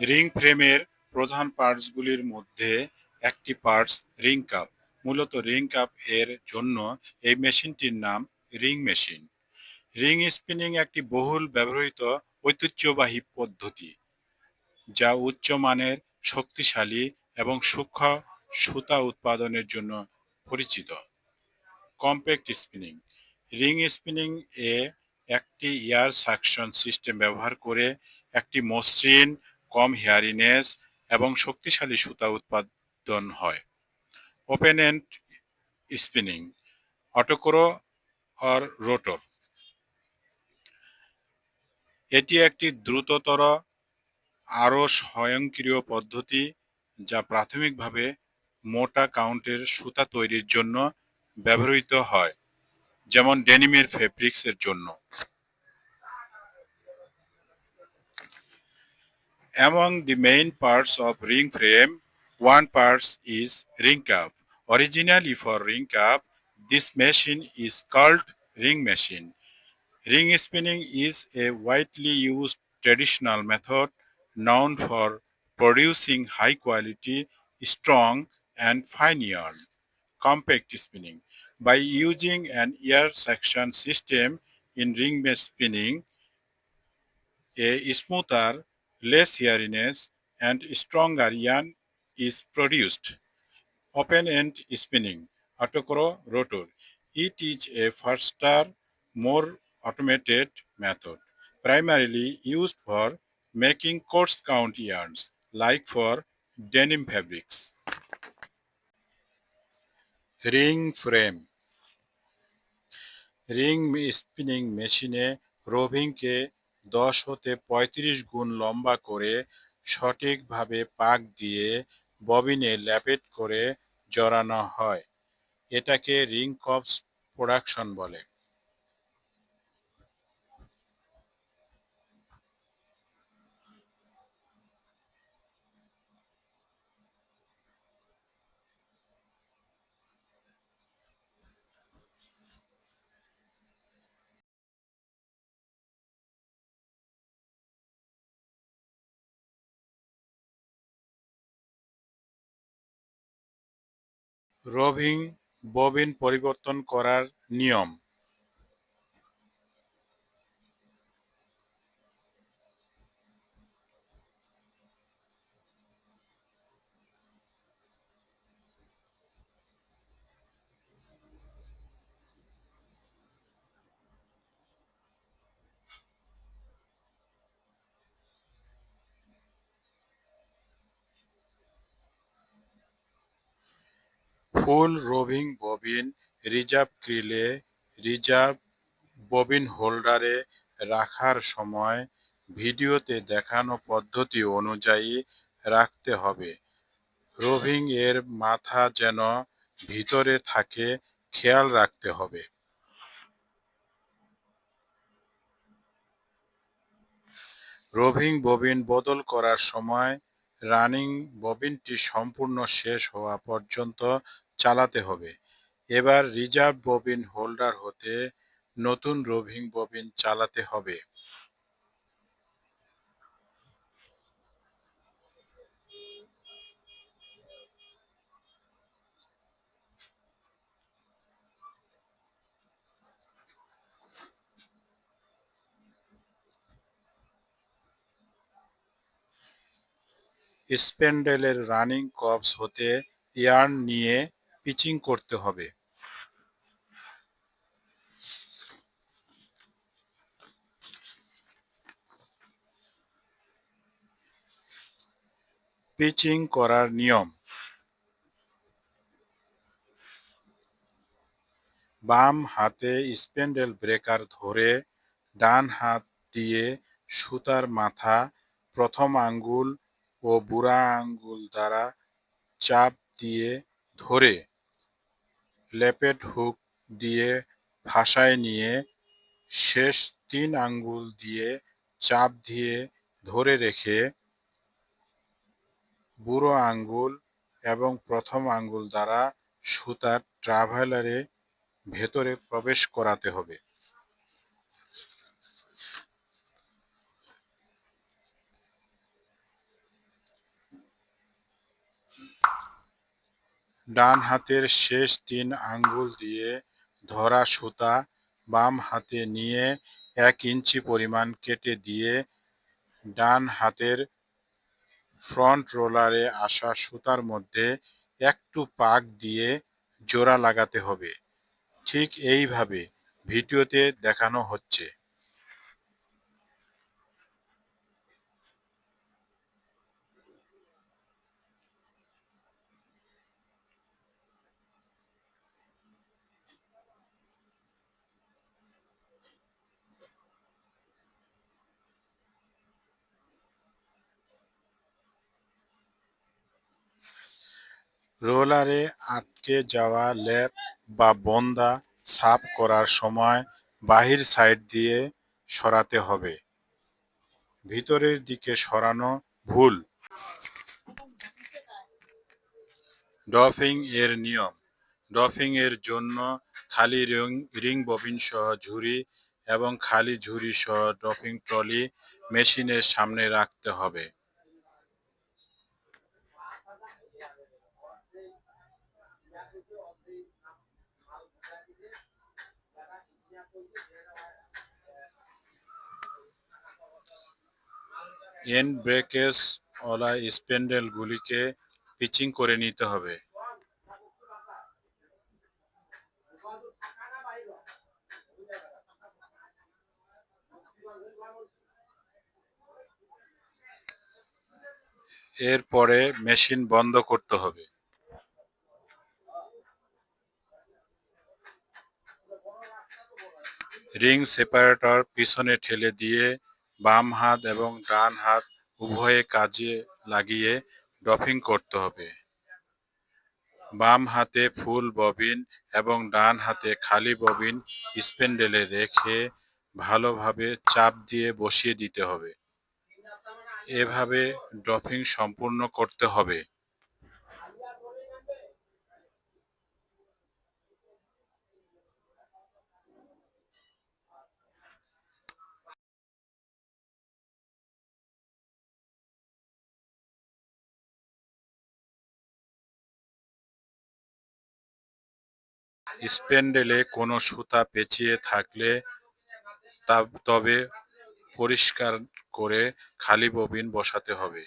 Ring ফ্রেমের প্রধান পার্টসগুলির মধ্যে একটি পার্টস রিং কাপ। মূলত রিং কাপ এর জন্য এই মেশিনটির নাম রিং মেশিন। রিং স্পিনিং একটি বহুল ব্যবহৃত ঐতিহ্যবাহী পদ্ধতি, যা উচ্চমানের শক্তিশালী এবং সূক্ষ্ম সুতা উৎপাদনের জন্য পরিচিত। Compact spinning. রিং স্পিনিং এ একটি এয়ার সাকশন সিস্টেম ব্যবহার করে একটি মসৃণ কম হেয়ারিনেস এবং শক্তিশালী সুতা উৎপাদন হয়। Open end spinning Autocoro or rotor এটি একটি দ্রুততর আরও স্বয়ংক্রিয় পদ্ধতি যা প্রাথমিকভাবে মোটা কাউন্টের সুতা তৈরির জন্য ব্যবহৃত হয়, যেমন ডেনিমের ফেব্রিক্সের জন্য। Among the main parts of ring frame, one part is ring cap. Originally for ring cap, this machine is called ring machine. Ring spinning is a widely used traditional method known for producing high quality, strong and fine yarn. Compact spinning. By using an air suction system in ring spinning, a smoother, less hairiness, and stronger yarn is produced. Open end spinning, autocro rotor. It is a faster, more automated method, primarily used for making coarse count yarns, like for denim fabrics. Ring frame Ring spinning machine roving ke দশ হতে পঁয়ত্রিশ গুণ লম্বা করে সঠিকভাবে পাক দিয়ে ববিনে ল্যাপেট করে জড়ানো হয়। এটাকে রিং কপস প্রোডাকশন বলে। রোভিং ববিন পরিবর্তন করার নিয়ম। ফুল রোভিং ববিন, রিজার্ভ ক্রিলে রিজার্ভ ববিন হোল্ডারে রাখার সময় ভিডিওতে দেখানো পদ্ধতি অনুযায়ী রাখতে হবে। রোভিং এর মাথা যেন ভিতরে থাকে, খেয়াল রাখতে হবে। রোভিং ববিন বদল করার সময় রানিং ববিনটি সম্পূর্ণ শেষ হওয়া পর্যন্ত চালাতে হবে। এবার রিজার্ভ ববিন হোল্ডার হতে নতুন রোভিং ববিন চালাতে হবে। স্পেন্ডেলের রানিং কপস হতে ইয়ার্ন নিয়ে পিচিং করতে হবে। পিচিং করার নিয়ম। বাম হাতে স্প্যান্ডেল ব্রেকার ধরে ডান হাত দিয়ে সুতার মাথা প্রথম আঙ্গুল ও বুড়া আঙ্গুল দ্বারা চাপ দিয়ে ধরে লেপেট হুক দিয়ে ফাঁসায় নিয়ে শেষ তিন আঙ্গুল দিয়ে চাপ দিয়ে ধরে রেখে বুড়ো আঙ্গুল এবং প্রথম আঙ্গুল দ্বারা সুতার ট্রাভেলারে ভেতরে প্রবেশ করাতে হবে। ডান হাতের শেষ তিন আঙ্গুল দিয়ে ধরা সুতা বাম হাতে নিয়ে এক ইঞ্চি পরিমাণ কেটে দিয়ে ডান হাতের ফ্রন্ট রোলারে আসা সুতার মধ্যে একটু পাক দিয়ে জোড়া লাগাতে হবে। ঠিক এইভাবে ভিডিওতে দেখানো হচ্ছে। রোলারে আটকে যাওয়া লেপ বা বন্দা সাফ করার সময় বাহির সাইড দিয়ে সরাতে হবে। ভিতরের দিকে সরানো ভুল। ডফিং এর নিয়ম। ডফিং এর জন্য খালি রিং রিং ববিন সহ ঝুড়ি এবং খালি ঝুড়ি সহ ডফিং ট্রলি মেশিনের সামনে রাখতে হবে। এন্ড ব্রেকেস ওলা স্প্যান্ডেলগুলিকে পিচিং করে নিতে হবে। এরপরে মেশিন বন্ধ করতে হবে। রিং সেপারেটর পিছনে ঠেলে দিয়ে বাম হাত এবং ডান হাত উভয়ে কাজে লাগিয়ে ডফিং করতে হবে। বাম হাতে ফুল ববিন এবং ডান হাতে খালি ববিন স্প্যান্ডেলে রেখে ভালোভাবে চাপ দিয়ে বসিয়ে দিতে হবে। এভাবে ডফিং সম্পূর্ণ করতে হবে। স্প্যান্ডেলে কোনো সুতা পেঁচিয়ে থাকলে তা- তবে পরিষ্কার করে খালি ববিন বসাতে হবে।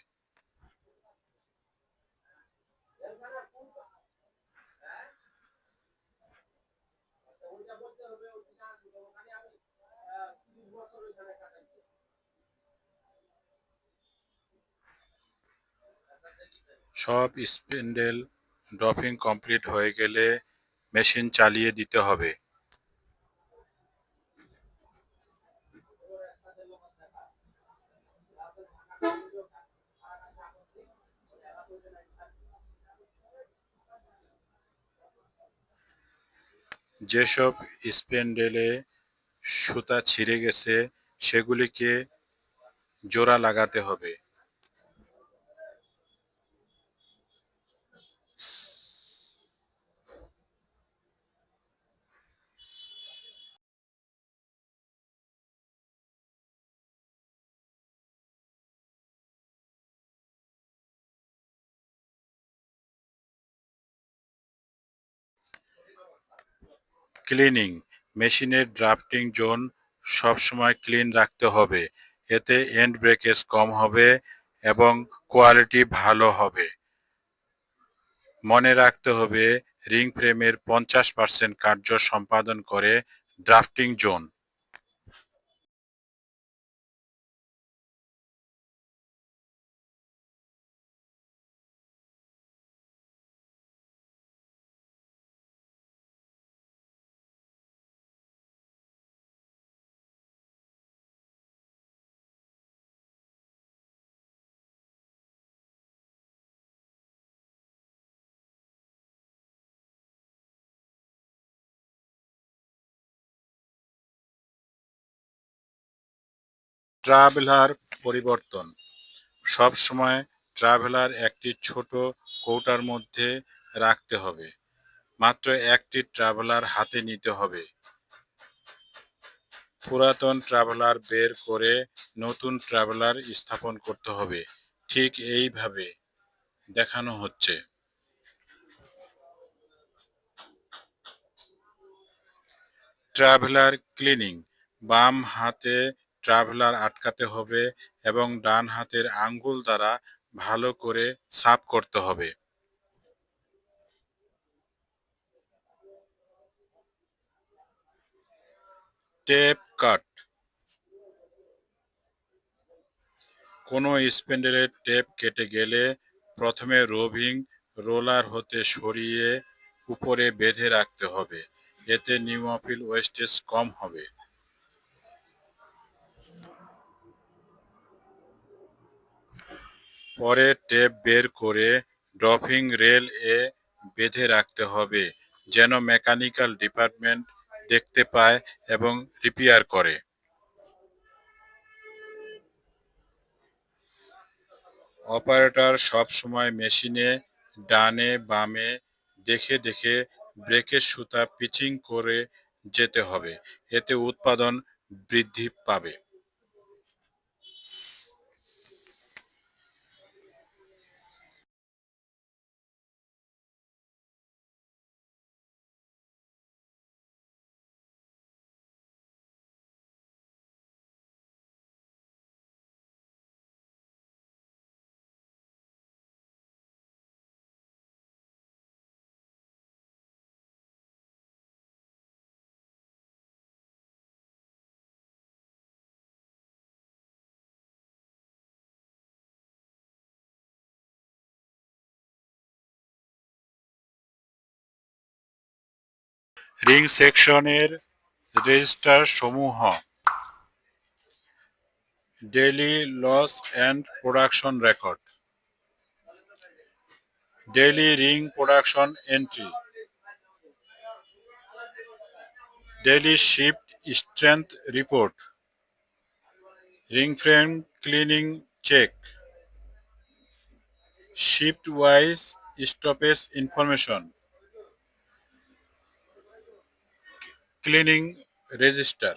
সব স্প্যান্ডেল ডফিং কমপ্লিট হয়ে গেলে মেশিন চালিয়ে দিতে হবে। যেসব স্প্যান্ডেলে সুতা ছিঁড়ে গেছে সেগুলিকে জোড়া লাগাতে হবে। ক্লিনিং মেশিনের ড্রাফটিং জোন সবসময় ক্লিন রাখতে হবে। এতে এন্ড ব্রেকেজ কম হবে এবং কোয়ালিটি ভালো হবে। মনে রাখতে হবে রিং ফ্রেমের পঞ্চাশ পার্সেন্ট কার্য সম্পাদন করে ড্রাফটিং জোন ট্রাভেলার পরিবর্তন। সব সময় ট্রাভেলার একটি ছোট কৌটার মধ্যে রাখতে হবে। মাত্র একটি ট্রাভেলার হাতে নিতে হবে। পুরাতন ট্রাভেলার বের করে নতুন ট্রাভেলার স্থাপন করতে হবে। ঠিক এইভাবে দেখানো হচ্ছে। ট্রাভেলার ক্লিনিং, বাম হাতে ট্রাভেলার আটকাতে হবে এবং ডান হাতের আঙ্গুল দ্বারা ভালো করে সাফ করতে হবে। Tape cut. কোনো স্প্যান্ডেলের টেপ কেটে গেলে প্রথমে রোভিং রোলার হতে সরিয়ে উপরে বেঁধে রাখতে হবে, এতে নিউমোফিল ওয়েস্টেজ কম হবে। পরে টেপ বের করে ড্রপিং রেল এ বেঁধে রাখতে হবে, যেন মেকানিক্যাল ডিপার্টমেন্ট দেখতে পায় এবং রিপেয়ার করে। অপারেটর সবসময় মেশিনে ডানে বামে দেখে দেখে ব্রেকের সুতা পিচিং করে যেতে হবে, এতে উৎপাদন বৃদ্ধি পাবে। রিং সেকশনের রেজিস্টার সমূহ daily loss and production record, daily ring production entry, daily shift strength report, ring frame cleaning check, shift wise stoppage information cleaning register